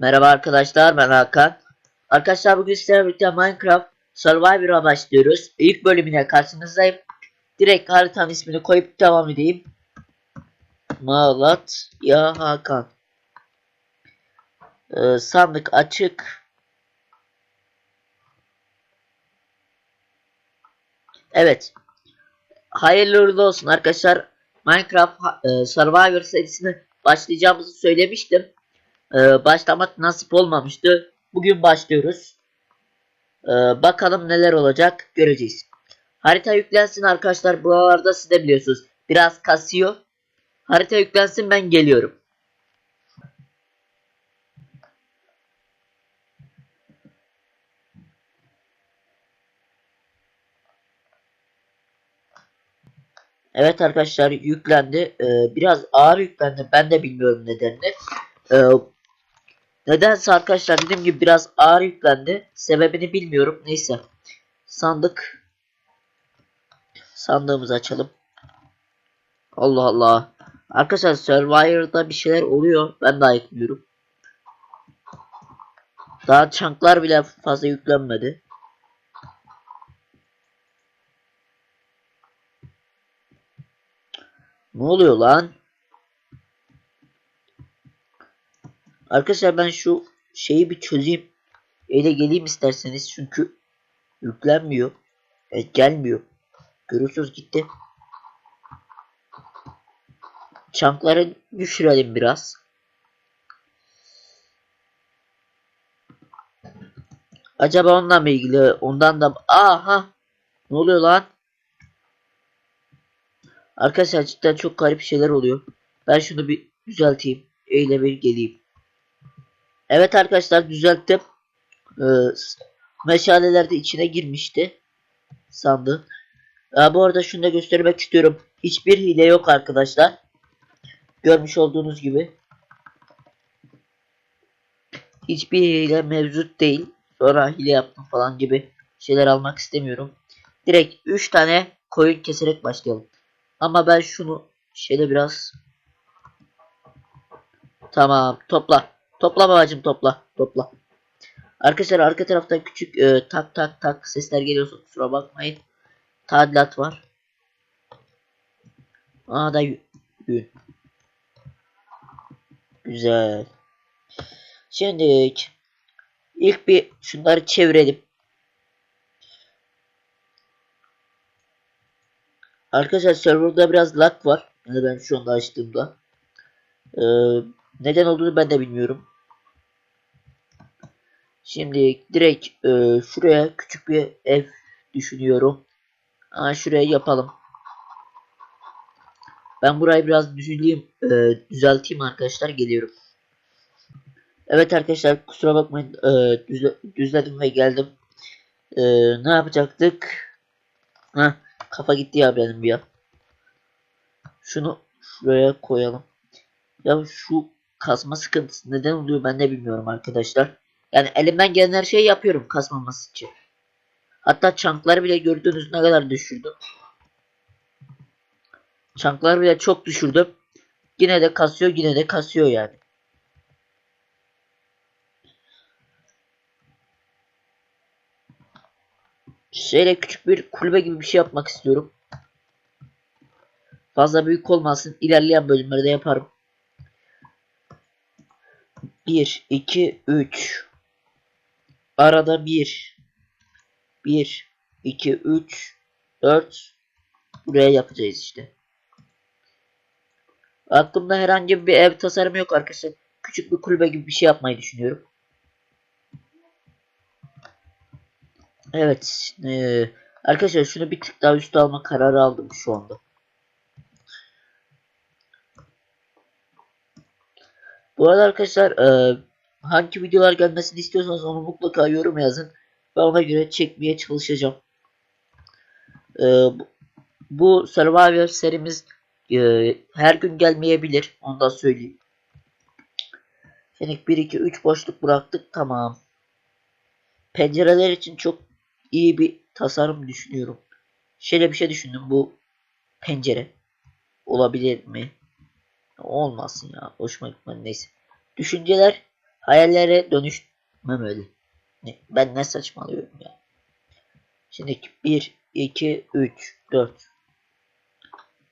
Merhaba arkadaşlar ben Hakan. Arkadaşlar bugün sizlerle birlikte Minecraft Survivor'a başlıyoruz. İlk bölümüne karşınızdayım. Direkt haritanın ismini koyup devam edeyim. Malatya Hakan. Ee, sandık açık. Evet. Hayırlı uğurlu olsun arkadaşlar. Minecraft e, Survivor serisine başlayacağımızı söylemiştim. Ee, başlamak nasip olmamıştı. Bugün başlıyoruz. Ee, bakalım neler olacak göreceğiz. Harita yüklensin arkadaşlar. Buralarda siz de biliyorsunuz. Biraz kasıyor. Harita yüklensin ben geliyorum. Evet arkadaşlar yüklendi. Ee, biraz ağır yüklendi. Ben de bilmiyorum nedenini. Ee, nedense arkadaşlar dediğim gibi biraz ağır yüklendi. Sebebini bilmiyorum. Neyse. Sandık. Sandığımızı açalım. Allah Allah. Arkadaşlar Survivor'da bir şeyler oluyor. Ben de ayıkmıyorum. Daha çanklar bile fazla yüklenmedi. Ne oluyor lan? Arkadaşlar ben şu şeyi bir çözeyim. Ele geleyim isterseniz çünkü yüklenmiyor. Evet gelmiyor. Görüyorsunuz gitti. Çankları düşürelim biraz. Acaba onunla mı ilgili? Ondan da... Aha! Ne oluyor lan? Arkadaşlar cidden çok garip şeyler oluyor. Ben şunu bir düzelteyim. Eyle bir geleyim. Evet arkadaşlar düzelttim. Ee, meşaleler de içine girmişti. Sandım. Ee, bu arada şunu da göstermek istiyorum. Hiçbir hile yok arkadaşlar. Görmüş olduğunuz gibi. Hiçbir hile mevcut değil. Sonra hile yaptım falan gibi şeyler almak istemiyorum. Direkt 3 tane koyun keserek başlayalım. Ama ben şunu şeyde biraz Tamam topla. Topla babacım topla. Topla. Arkadaşlar arka taraftan küçük e, tak tak tak sesler geliyorsa kusura bakmayın. Tadilat var. Aa da yün. Güzel. Şimdi ilk bir şunları çevirelim. Arkadaşlar serverda biraz lag var. Yani ben şu anda açtığımda. Ee, neden olduğunu ben de bilmiyorum. Şimdi direkt e, şuraya küçük bir ev düşünüyorum. Aa, şuraya yapalım. Ben burayı biraz düzüleyim, e, düzelteyim arkadaşlar geliyorum. Evet arkadaşlar kusura bakmayın e, düzle, düzledim ve geldim. E, ne yapacaktık? Heh, kafa gitti ya benim ya. Şunu şuraya koyalım. Ya şu kasma sıkıntısı neden oluyor ben de bilmiyorum arkadaşlar. Yani elimden gelen her şeyi yapıyorum kasmaması için. Hatta çankları bile gördüğünüz ne kadar düşürdüm. Çankları bile çok düşürdüm. Yine de kasıyor yine de kasıyor yani. Şöyle küçük bir kulübe gibi bir şey yapmak istiyorum. Fazla büyük olmasın. İlerleyen bölümlerde yaparım. 1, 2, 3. Arada 1. 1, 2, 3, 4. Buraya yapacağız işte. Aklımda herhangi bir ev tasarımı yok arkadaşlar. Küçük bir kulübe gibi bir şey yapmayı düşünüyorum. Evet. Ee, arkadaşlar şunu bir tık daha üstü alma kararı aldım şu anda. Bu arada arkadaşlar e, hangi videolar gelmesini istiyorsanız onu mutlaka yorum yazın. Ben ona göre çekmeye çalışacağım. E, bu, Survivor serimiz e, her gün gelmeyebilir. Onu da söyleyeyim. Şimdi 1 2 3 boşluk bıraktık. Tamam. Pencereler için çok iyi bir tasarım düşünüyorum. Şöyle bir şey düşündüm. Bu pencere olabilir mi? Olmasın ya. Hoşuma gitmedi. Neyse. Düşünceler Hayallere dönüşmemeli. Ben ne saçmalıyorum ya. Şimdi 1, 2, 3, 4.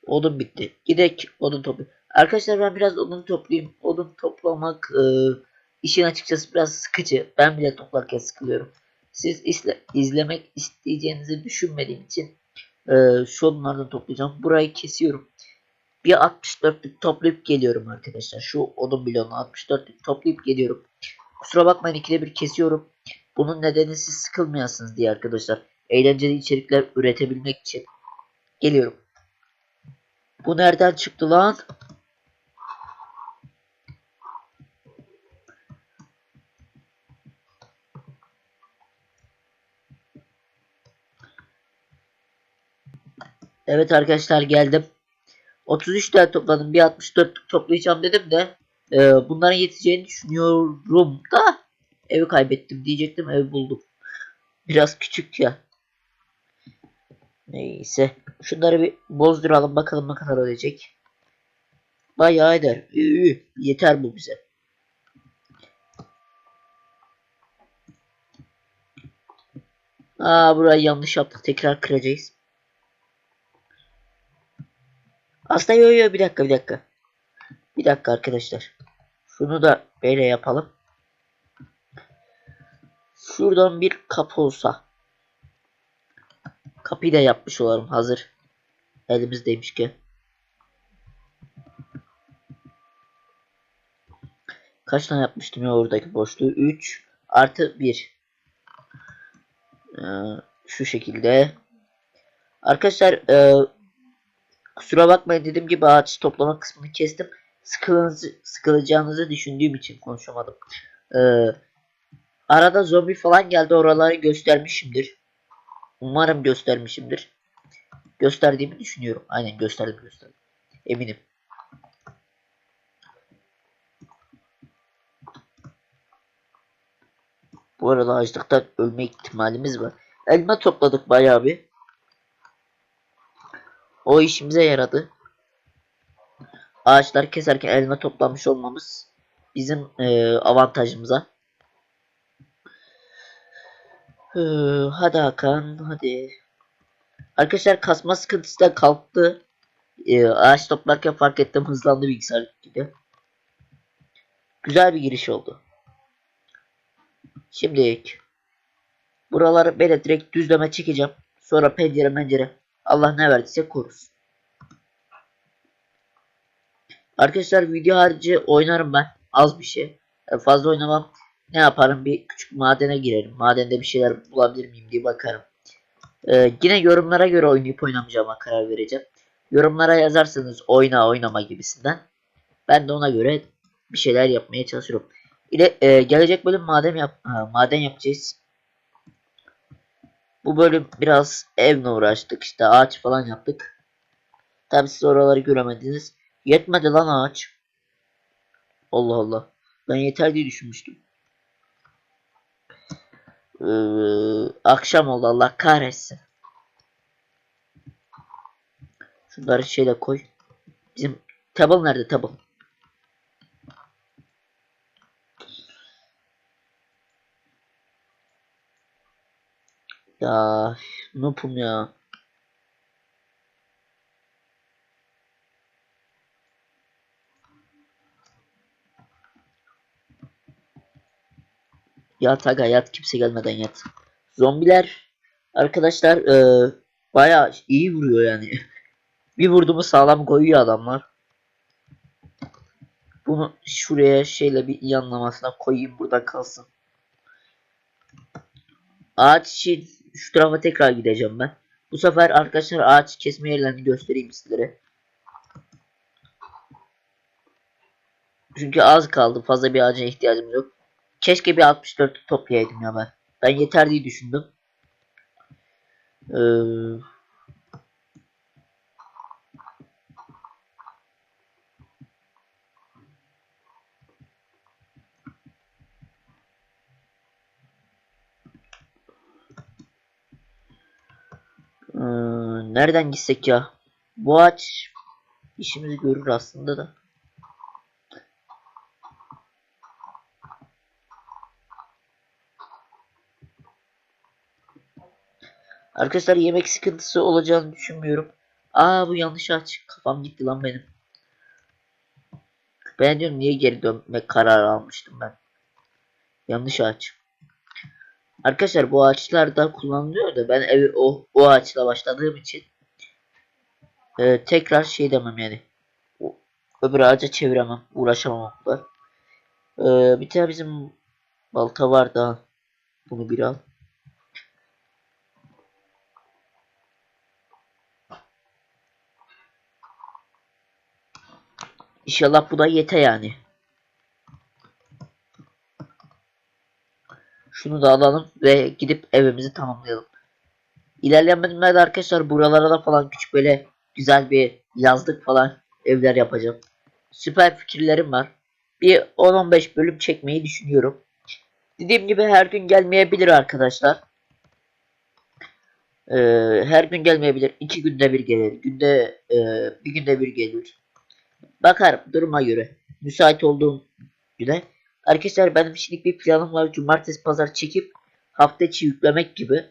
Odun bitti. Gidek odun toplu. Arkadaşlar ben biraz odun toplayayım. Odun toplamak e, işin açıkçası biraz sıkıcı. Ben bile toplarken sıkılıyorum. Siz izle, izlemek isteyeceğinizi düşünmediğim için e, şu odunlardan toplayacağım. Burayı kesiyorum. Bir 64'lük toplayıp geliyorum arkadaşlar. Şu odun bloğunu 64'lük toplayıp geliyorum. Kusura bakmayın ikide bir kesiyorum. Bunun nedeni siz sıkılmayasınız diye arkadaşlar. Eğlenceli içerikler üretebilmek için. Geliyorum. Bu nereden çıktı lan? Evet arkadaşlar geldim. 33 tane topladım. Bir 64 toplayacağım dedim de e, bunların yeteceğini düşünüyorum da evi kaybettim diyecektim ev buldum. Biraz küçük ya. Neyse. Şunları bir bozduralım bakalım ne kadar ödeyecek. Bayağı eder. Üü, yeter bu bize. Aa burayı yanlış yaptık. Tekrar kıracağız. Aslında yo yo bir dakika bir dakika. Bir dakika arkadaşlar. Şunu da böyle yapalım. Şuradan bir kapı olsa. Kapıyı da yapmış olalım hazır. Elimizdeymişken. Kaç tane yapmıştım ya oradaki boşluğu? 3 artı 1. Ee, şu şekilde. Arkadaşlar e, kusura bakmayın dediğim gibi ağaç toplama kısmını kestim. Sıkılınızı, sıkılacağınızı düşündüğüm için konuşamadım. Ee, arada zombi falan geldi oraları göstermişimdir. Umarım göstermişimdir. Gösterdiğimi düşünüyorum. Aynen gösterdim gösterdim. Eminim. Bu arada açlıktan ölme ihtimalimiz var. Elma topladık bayağı bir. O işimize yaradı. Ağaçları keserken elma toplamış olmamız bizim e, avantajımıza. Ee, hadi Hakan hadi. Arkadaşlar kasma sıkıntısı da kalktı. Ee, ağaç toplarken fark ettim hızlandı bilgisayar gibi. Güzel bir giriş oldu. Şimdi buraları böyle direkt düzleme çekeceğim. Sonra pencere mencere Allah ne verdiyse korusun. Arkadaşlar video harici oynarım ben. Az bir şey. E, Fazla oynamam. Ne yaparım? Bir küçük madene girerim. Madende bir şeyler bulabilir miyim diye bakarım. Ee, yine yorumlara göre oynayıp oynamayacağıma karar vereceğim. Yorumlara yazarsanız oyna oynama gibisinden. Ben de ona göre bir şeyler yapmaya çalışıyorum. İle, e, gelecek bölüm maden yap ha, maden yapacağız. Bu bölüm biraz evle uğraştık işte ağaç falan yaptık. Tabi siz oraları göremediniz. Yetmedi lan ağaç. Allah Allah. Ben yeter diye düşünmüştüm. Ee, akşam oldu Allah kahretsin. Şunları şeyle koy. Bizim table nerede table? Ya noobum ya. Yat aga yat kimse gelmeden yat. Zombiler arkadaşlar e, bayağı iyi vuruyor yani. Bir vurduğumu sağlam koyuyor adamlar. Bunu şuraya şeyle bir yanlamasına koyayım burada kalsın. Ağaç için şu tarafa tekrar gideceğim ben. Bu sefer arkadaşlar ağaç kesme yerlerini göstereyim sizlere. Çünkü az kaldı. Fazla bir ağaca ihtiyacımız yok. Keşke bir 64 toplayaydım ya ben. Ben yeter diye düşündüm. Ee, Nereden gitsek ya? Bu ağaç işimizi görür aslında da. Arkadaşlar yemek sıkıntısı olacağını düşünmüyorum. Aa bu yanlış aç. Kafam gitti lan benim. Ben diyorum niye geri dönme kararı almıştım ben. Yanlış aç. Arkadaşlar bu ağaçlar da kullanılıyor da ben evi o, o ağaçla başladığım için e, tekrar şey demem yani. O, öbür ağaca çeviremem. Uğraşamam o kadar. E, bir tane bizim balta var da bunu bir al. İnşallah bu da yete yani. Şunu da alalım ve gidip evimizi tamamlayalım. İlerleyen bölümlerde arkadaşlar buralara da falan küçük böyle güzel bir yazlık falan evler yapacağım. Süper fikirlerim var. Bir 10-15 bölüm çekmeyi düşünüyorum. Dediğim gibi her gün gelmeyebilir arkadaşlar. Ee, her gün gelmeyebilir. iki günde bir gelir. Günde e, bir günde bir gelir. Bakarım duruma göre. Müsait olduğum güne. Arkadaşlar benim şimdilik bir planım var. Cumartesi pazar çekip hafta içi yüklemek gibi.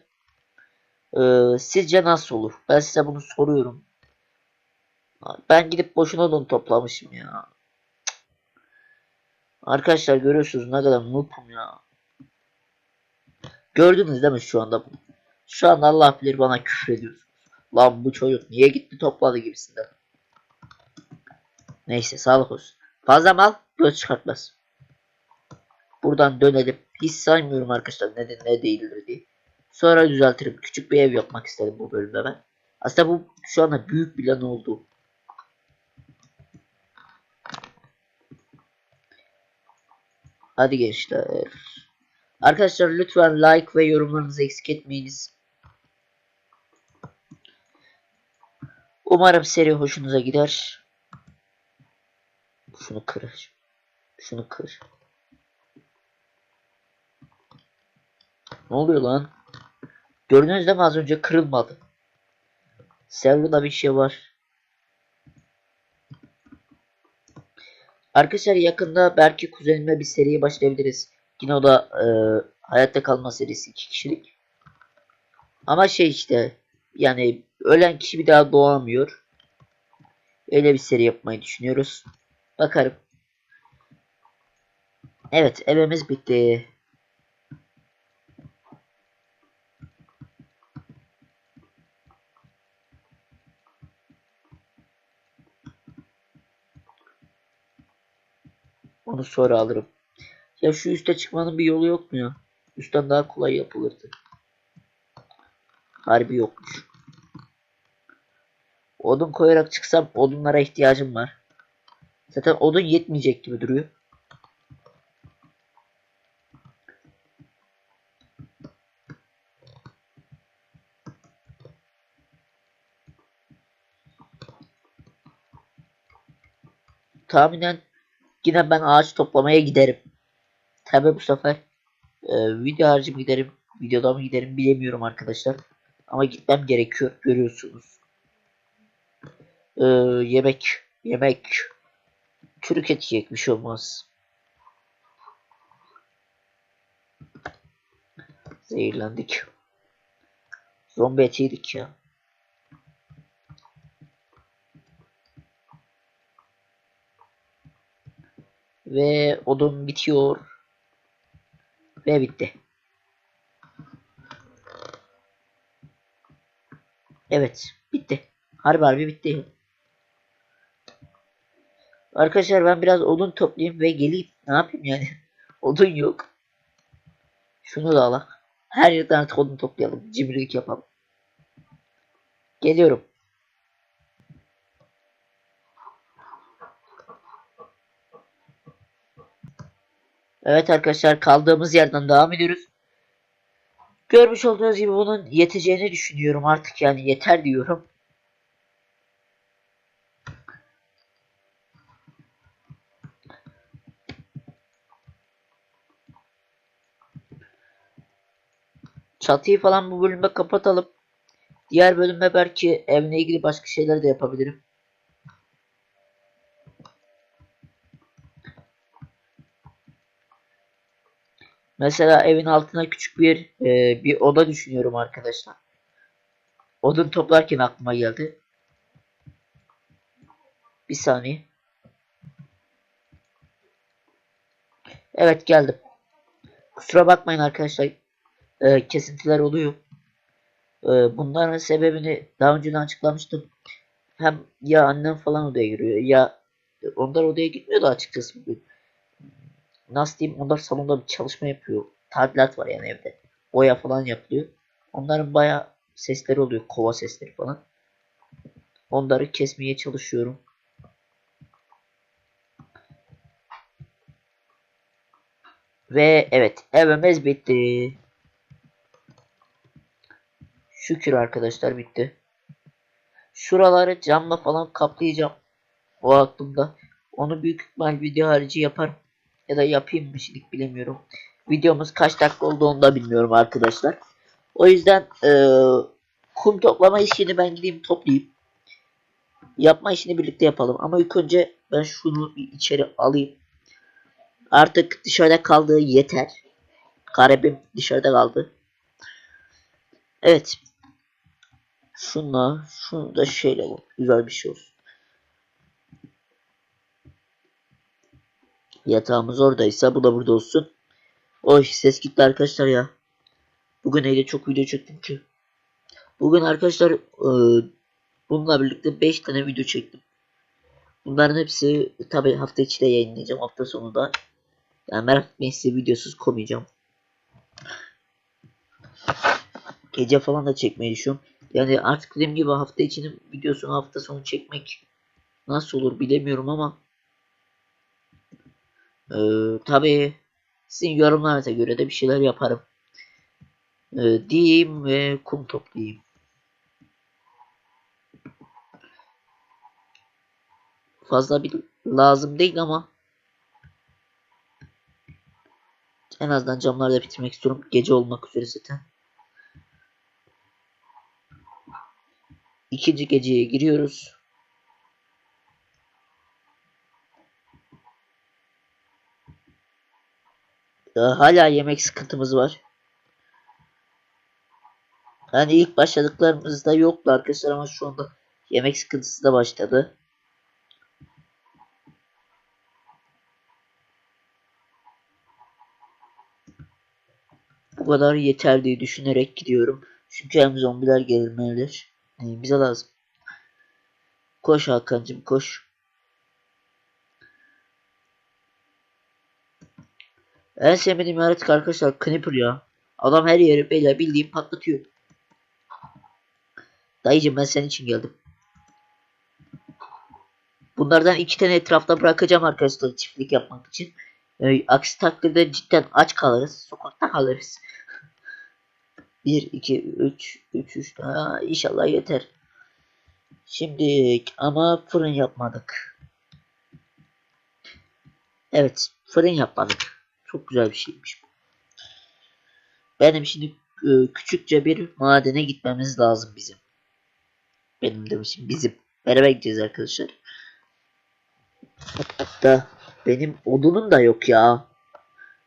Ee, sizce nasıl olur? Ben size bunu soruyorum. Ben gidip boşuna odun toplamışım ya. Arkadaşlar görüyorsunuz ne kadar noob'um ya. Gördünüz değil mi şu anda? Şu anda Allah bilir bana küfür ediyorsunuz. Lan bu çocuk niye gitti topladı gibisinden. Neyse sağlık olsun. Fazla mal göz çıkartmaz. Buradan dönelim. Hiç saymıyorum arkadaşlar ne, ne değildir diye. Sonra düzeltirim. Küçük bir ev yapmak istedim bu bölümde ben. Aslında bu şu anda büyük plan oldu. Hadi gençler. Arkadaşlar lütfen like ve yorumlarınızı eksik etmeyiniz. Umarım seri hoşunuza gider. Şunu kır. Şunu kır. Ne oluyor lan? Gördünüz değil mi az önce kırılmadı. Server'da bir şey var. Arkadaşlar yakında belki kuzenimle bir seriye başlayabiliriz. Yine o da e, hayatta kalma serisi iki kişilik. Ama şey işte yani ölen kişi bir daha doğamıyor. Öyle bir seri yapmayı düşünüyoruz. Bakarım. Evet evimiz bitti. Onu sonra alırım. Ya şu üste çıkmanın bir yolu yok mu ya? Üstten daha kolay yapılırdı. Harbi yokmuş. Odun koyarak çıksam odunlara ihtiyacım var. Zaten odun yetmeyecek gibi duruyor. Tahminen yine ben ağaç toplamaya giderim. Tabi bu sefer e, video mı giderim, videoda mı giderim bilemiyorum arkadaşlar. Ama gitmem gerekiyor görüyorsunuz. E, yemek, yemek. Çürük et şey olmaz. Zehirlendik. Zombi eti yedik ya. Ve odun bitiyor. Ve bitti. Evet. Bitti. Harbi harbi bitti. Arkadaşlar ben biraz odun toplayayım ve geleyim. Ne yapayım yani? odun yok. Şunu da alak. Her yerden artık odun toplayalım. Cimrilik yapalım. Geliyorum. Evet arkadaşlar kaldığımız yerden devam ediyoruz. Görmüş olduğunuz gibi bunun yeteceğini düşünüyorum artık yani yeter diyorum. Çatıyı falan bu bölümde kapatalım. Diğer bölümde belki evle ilgili başka şeyler de yapabilirim. Mesela evin altına küçük bir e, bir oda düşünüyorum arkadaşlar. Odun toplarken aklıma geldi. Bir saniye. Evet geldim. Kusura bakmayın arkadaşlar. Ee, kesintiler oluyor. Ee, bunların sebebini daha önceden açıklamıştım. Hem ya annem falan odaya giriyor ya onlar odaya gitmiyor da açıkçası bugün. Nasıl diyeyim onlar salonda bir çalışma yapıyor. Tadilat var yani evde. Boya falan yapılıyor. Onların baya sesleri oluyor. Kova sesleri falan. Onları kesmeye çalışıyorum. Ve evet evimiz bitti. Şükür arkadaşlar bitti. Şuraları camla falan kaplayacağım. O aklımda. Onu büyük ihtimal video harici yaparım. Ya da yapayım mı şimdilik bilemiyorum. Videomuz kaç dakika oldu onu da bilmiyorum arkadaşlar. O yüzden eee, kum toplama işini ben gideyim toplayayım. Yapma işini birlikte yapalım. Ama ilk önce ben şunu bir içeri alayım. Artık dışarıda kaldığı yeter. Karebim dışarıda kaldı. Evet. Şunla, şunu da şeyle bu. Güzel bir şey olsun. Yatağımız oradaysa bu da burada olsun. Oy ses gitti arkadaşlar ya. Bugün öyle çok video çektim ki. Bugün arkadaşlar e, bununla birlikte 5 tane video çektim. Bunların hepsi tabi hafta içi de yayınlayacağım hafta sonu da. Yani merak etmeyin size videosuz koymayacağım. Gece falan da çekmeyi düşünüyorum. Yani artık dediğim gibi hafta içinin videosunu hafta sonu çekmek nasıl olur bilemiyorum ama ee, tabii sizin yorumlarınıza göre de bir şeyler yaparım. Ee, diyeyim ve kum toplayayım. Fazla bir lazım değil ama en azından camları da bitirmek istiyorum. Gece olmak üzere zaten. İkinci geceye giriyoruz. Hala yemek sıkıntımız var. Hani ilk başladıklarımızda yoktu arkadaşlar ama şu anda yemek sıkıntısı da başladı. Bu kadar yeter diye düşünerek gidiyorum. Çünkü hem zombiler gelmelidir. Yani bize lazım. Koş Hakan'cım koş. En sevmediğim yaratık arkadaşlar Kniper ya. Adam her yeri böyle bildiğim patlatıyor. Dayıcım ben senin için geldim. Bunlardan iki tane etrafta bırakacağım arkadaşlar çiftlik yapmak için. Ee, aksi takdirde cidden aç kalırız. Sokakta kalırız. 1, 2, 3, 3, 3. Ha, inşallah yeter. Şimdi ama fırın yapmadık. Evet fırın yapmadık. Çok güzel bir şeymiş bu. Benim şimdi e, küçükçe bir madene gitmemiz lazım bizim. Benim demişim bizim. Beraber gideceğiz arkadaşlar. Hatta benim odunum da yok ya.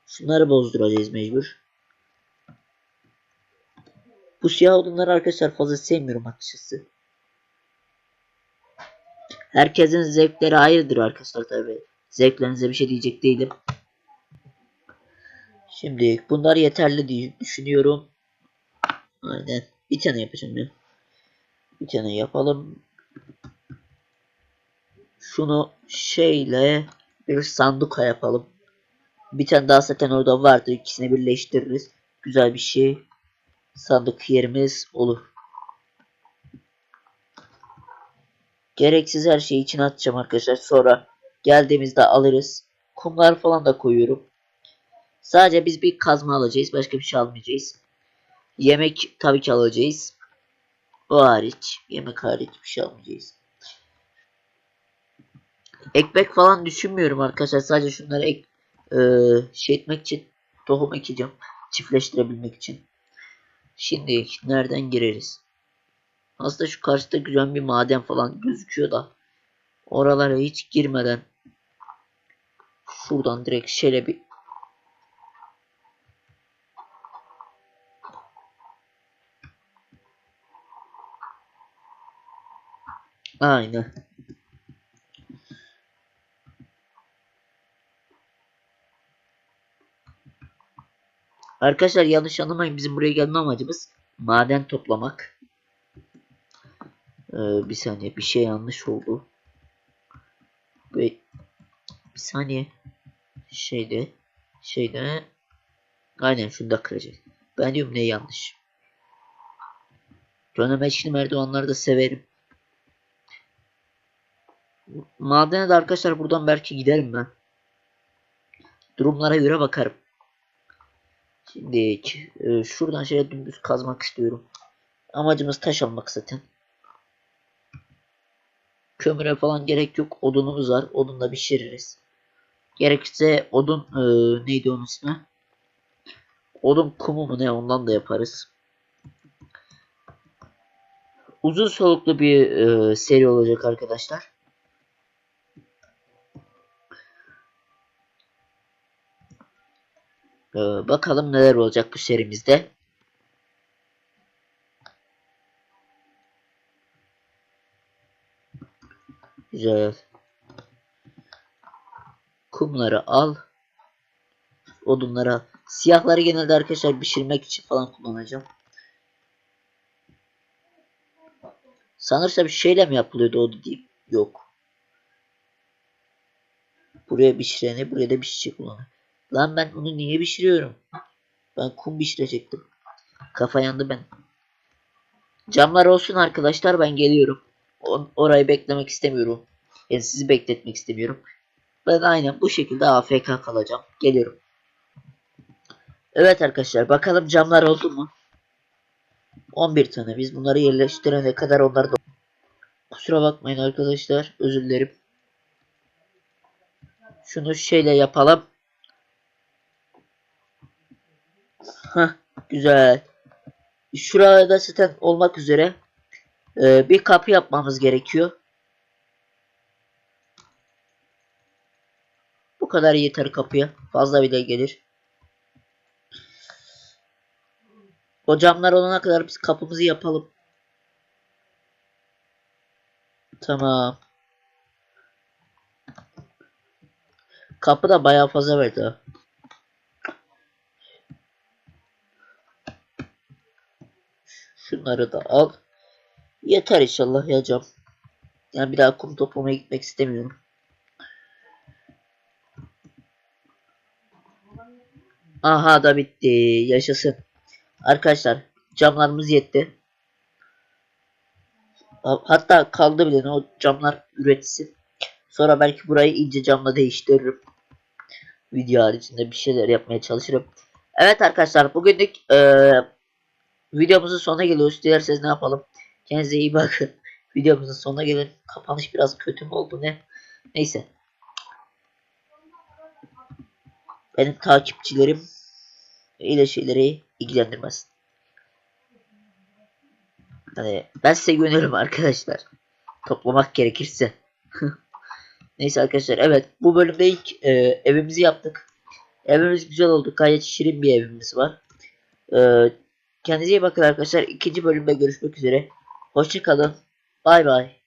Şunları bozduracağız mecbur. Bu siyah odunları arkadaşlar fazla sevmiyorum açıkçası. Herkesin zevkleri ayrıdır arkadaşlar tabi. Zevklerinize bir şey diyecek değilim. Şimdi bunlar yeterli diye düşünüyorum. Aynen. Bir tane yapacağım ya. Bir tane yapalım. Şunu şeyle bir sanduka yapalım. Bir tane daha zaten orada vardı. İkisini birleştiririz. Güzel bir şey. Sandık yerimiz olur. Gereksiz her şeyi içine atacağım arkadaşlar. Sonra geldiğimizde alırız. Kumlar falan da koyuyorum. Sadece biz bir kazma alacağız. Başka bir şey almayacağız. Yemek tabii ki alacağız. O hariç. Yemek hariç bir şey almayacağız. Ekmek falan düşünmüyorum arkadaşlar. Sadece şunları ek, e, şey etmek için tohum ekeceğim. Çiftleştirebilmek için. Şimdi nereden gireriz? Aslında şu karşıda güzel bir maden falan gözüküyor da. Oralara hiç girmeden şuradan direkt şöyle bir Aynen. Arkadaşlar yanlış anlamayın bizim buraya gelme amacımız maden toplamak. Ee, bir saniye bir şey yanlış oldu. Ve bir saniye şeyde şeyde aynen şunu da kıracak. Ben diyorum ne yanlış. Dönemeçli merdivenleri de severim. Madene de arkadaşlar buradan belki giderim ben. Durumlara göre bakarım. Şimdi e, şuradan şöyle dümdüz kazmak istiyorum. Amacımız taş almak zaten. Kömüre falan gerek yok. Odunumuz var. Odunla pişiririz. Gerekirse odun e, neydi onun ismi? Odun kumu mu ne ondan da yaparız. Uzun soluklu bir e, seri olacak arkadaşlar. E, bakalım neler olacak bu serimizde. Güzel. Kumları al. Odunlara. Siyahları genelde arkadaşlar pişirmek için falan kullanacağım. Sanırsam bir şeyle mi yapılıyordu o dediğim? Yok. Buraya pişireni buraya da pişecek kullanır. Lan ben onu niye pişiriyorum? Ben kum pişirecektim. Kafa yandı ben. Camlar olsun arkadaşlar ben geliyorum. Orayı beklemek istemiyorum. Yani sizi bekletmek istemiyorum. Ben aynen bu şekilde AFK kalacağım. Geliyorum. Evet arkadaşlar bakalım camlar oldu mu? 11 tane. Biz bunları yerleştirene kadar onlar da... Kusura bakmayın arkadaşlar. Özür dilerim. Şunu şeyle yapalım. Hah güzel. Şurada zaten olmak üzere ee, bir kapı yapmamız gerekiyor. Bu kadar yeter kapıya. Fazla bile gelir. O camlar olana kadar biz kapımızı yapalım. Tamam. Kapı da bayağı fazla verdi Şunları da al. Yeter inşallah ya. Yani bir daha kum toplamaya gitmek istemiyorum. Aha da bitti. Yaşasın. Arkadaşlar camlarımız yetti. Ha- Hatta kaldı bile o camlar üretsin. Sonra belki burayı ince camla değiştiririm. Video haricinde bir şeyler yapmaya çalışırım. Evet arkadaşlar bugünlük eee videomuzun sonuna geliyoruz. Dilerseniz ne yapalım? Kendinize iyi bakın. Videomuzun sonuna gelin. Kapanış biraz kötü mü oldu ne? Neyse. Benim takipçilerim öyle şeyleri ilgilendirmez. Hani ben size güveniyorum arkadaşlar. Toplamak gerekirse. Neyse arkadaşlar evet bu bölümde ilk e, evimizi yaptık. Evimiz güzel oldu. Gayet şirin bir evimiz var. E, kendinize iyi bakın arkadaşlar. İkinci bölümde görüşmek üzere. Hoşçakalın. Bay bay.